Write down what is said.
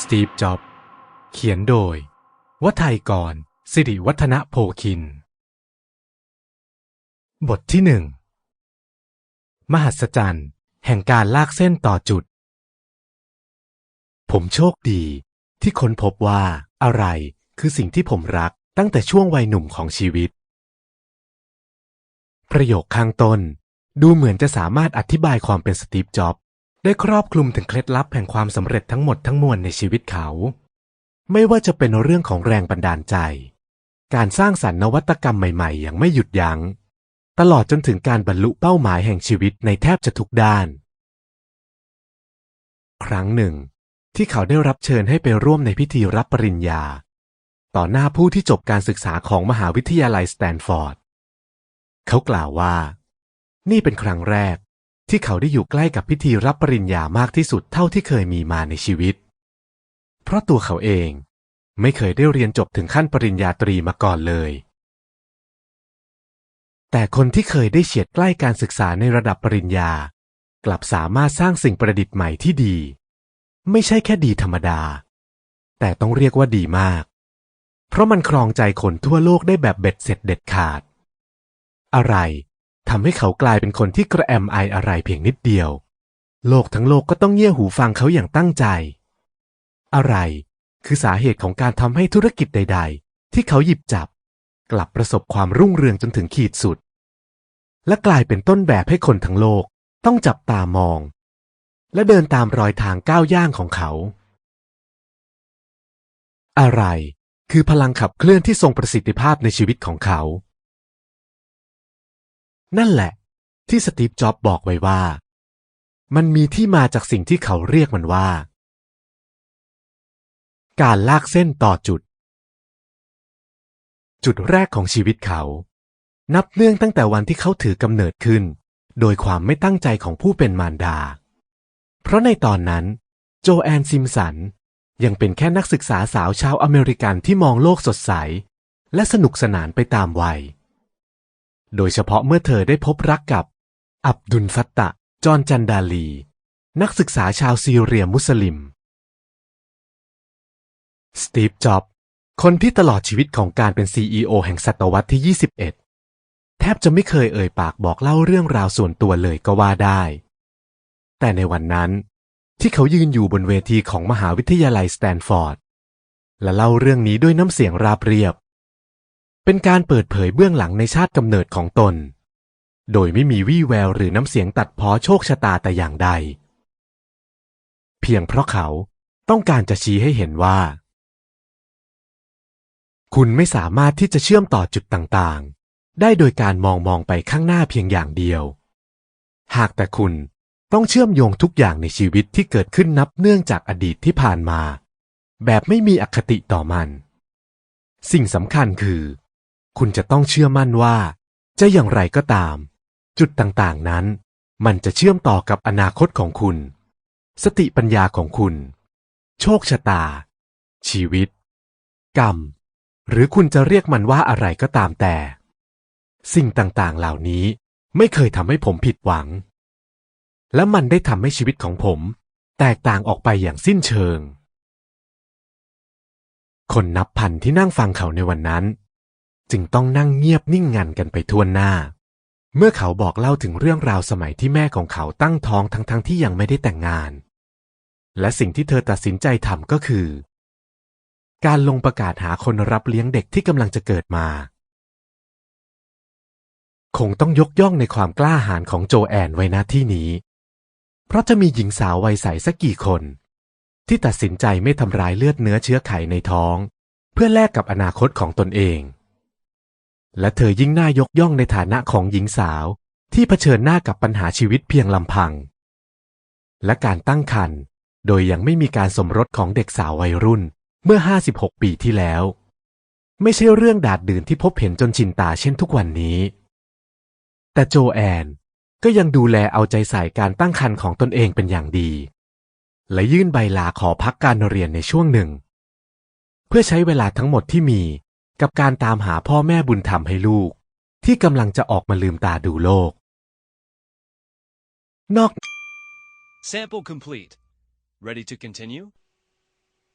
สตีฟ จ็อบ เขียนโดย วัฒยกร สิริวัฒนโพคิน บทที่หนึ่ง มหัศจรรย์ แห่งการลากเส้นต่อจุด ผมโชคดี ที่ค้นพบว่าอะไรคือสิ่งที่ผมรักตั้งแต่ช่วงวัยหนุ่มของชีวิต ประโยคข้างต้น ดูเหมือนจะสามารถอธิบายความเป็นสตีฟจ็อบส์ได้ครอบคลุมถึงเคล็ดลับแห่งความสำเร็จทั้งหมดทั้งมวลในชีวิตเขา ไม่ว่าจะเป็นเรื่องของแรงบันดาลใจ การสร้างสรรค์นวัตกรรมใหม่ๆ อย่างไม่หยุดยัง้ง ตลอดจนถึงการบรรลุเป้าหมายแห่งชีวิตในแทบจะทุกด้าน ครั้งหนึ่ง ที่เขาได้รับเชิญให้ไปร่วมในพิธีรับปริญญา ต่อหน้าผู้ที่จบการศึกษาของมหาวิทยาลัยสแตนฟอร์ด เขากล่าวว่า นี่เป็นครั้งแรก ที่เขาได้อยู่ใกล้กับพิธีรับปริญญามากที่สุดเท่าที่เคยมีมาในชีวิต เพราะตัวเขาเองไม่เคยได้เรียนจบถึงขั้นปริญญาตรีมาก่อนเลย แต่คนที่เคยได้เฉียดใกล้การศึกษาในระดับปริญญา กลับสามารถสร้างสิ่งประดิษฐ์ใหม่ที่ดี ไม่ใช่แค่ดีธรรมดา แต่ต้องเรียกว่าดีมาก เพราะมันครองใจคนทั่วโลกได้แบบเบ็ดเสร็จเด็ดขาด อะไร ทำให้เขากลายเป็นคนที่กระแอมไออะไรเพียงนิดเดียว โลกทั้งโลกก็ต้องเงี่ยหูฟังเขาอย่างตั้งใจ อะไร คือสาเหตุของการทำให้ธุรกิจใด ๆ ที่เขาหยิบจับ กลับประสบความรุ่งเรืองจนถึงขีดสุด และกลายเป็นต้นแบบให้คนทั้งโลกต้องจับตามอง และเดินตามรอยทางก้าวย่างของเขา อะไร คือพลังขับเคลื่อนที่ทรงประสิทธิภาพในชีวิตของเขา นั่นแหละ ที่สตีฟจ็อบบอกไว้ว่า มันมีที่มาจากสิ่งที่เขาเรียกมันว่า การลากเส้นต่อจุด จุดแรกของชีวิตเขา นับเนื่องตั้งแต่วันที่เขาถือกำเนิดขึ้น โดยความไม่ตั้งใจของผู้เป็นมารดา เพราะในตอนนั้น โจแอนซิมสันยังเป็นแค่นักศึกษาสาวชาวอเมริกันที่มองโลกสดใส และสนุกสนานไปตามวัย โดยเฉพาะเมื่อเธอได้พบรักกับ อับดุลฟัตตะ จอนจันดาลี นักศึกษาชาวซีเรียมุสลิม สตีฟ จ็อบ คนที่ตลอดชีวิตของการเป็น CEO แห่งศตวรรษที่ 21 แทบจะไม่เคยเอ่ยปากบอกเล่าเรื่องราวส่วนตัวเลยก็ว่าได้ แต่ในวันนั้นที่เขายืนอยู่บนเวทีของมหาวิทยาลัยสแตนฟอร์ด และเล่าเรื่องนี้ด้วยน้ำเสียงราบเรียบ เป็นการเปิดเผยเบื้องหลังในชาติกำเนิดของตน โดยไม่มีวี่แววหรือน้ำเสียงตัดพ้อโชคชะตาแต่อย่างใด เพียงเพราะเขาต้องการจะชี้ให้เห็นว่า คุณไม่สามารถที่จะเชื่อมต่อจุดต่างๆ ได้โดยการมองมองไปข้างหน้าเพียงอย่างเดียว หากแต่คุณต้องเชื่อมโยงทุกอย่างในชีวิตที่เกิดขึ้นนับเนื่องจากอดีตที่ผ่านมา แบบไม่มีอคติต่อมัน สิ่งสำคัญคือ คุณจะต้องเชื่อมั่นว่า จะอย่างไรก็ตาม จุดต่างๆนั้น มันจะเชื่อมต่อกับอนาคตของคุณ สติปัญญาของคุณ โชคชะตา ชีวิต กรรม หรือคุณจะเรียกมันว่าอะไรก็ตามแต่ สิ่งต่างๆเหล่านี้ไม่เคยทำให้ผมผิดหวัง และมันได้ทำให้ชีวิตของผม แตกต่างออกไปอย่างสิ้นเชิง คนนับพันที่นั่งฟังเขาในวันนั้น จึงต้องนั่งเงียบนิ่งงันกันไปทั่วหน้า เมื่อเขาบอกเล่าถึงเรื่องราวสมัยที่แม่ของเขาตั้งท้องทั้งๆทที่ยังไม่ได้แต่งงาน และสิ่งที่เธอตัดสินใจทำก็คือ การลงประกาศหาคนรับเลี้ยงเด็กที่กำลังจะเกิดมา คงต้องยกย่องในความกล้าหาญของโจแอนไว้ณที่นี้ เพราะจะมีหญิงสาววัยใสสักกี่คน ที่ตัดสินใจไม่ทำร้ายเลือดเนื้อเชื้อไขในท้อง เพื่อแลกกับอนาคตของตนเอง และเธอยิ่งน่ายกย่องในฐานะของหญิงสาว ที่เผชิญหน้ากับปัญหาชีวิตเพียงลำพัง และการตั้งครรภ์โดยยังไม่มีการสมรสของเด็กสาววัยรุ่นเมื่อ 56 ปีที่แล้ว ไม่ใช่เรื่องดาดดื่นที่พบเห็นจนชินตาเช่นทุกวันนี้ แต่โจแอนก็ยังดูแลเอาใจใส่การตั้งครรภ์ของตนเองเป็นอย่างดี และยื่นใบลาขอพักการเรียนในช่วงหนึ่ง เพื่อใช้เวลาทั้งหมดที่มี กับการตามหาพ่อแม่บุญธรรมให้ลูก ที่กำลังจะออกมาลืมตาดูโลก นอก Sample complete. Ready to continue?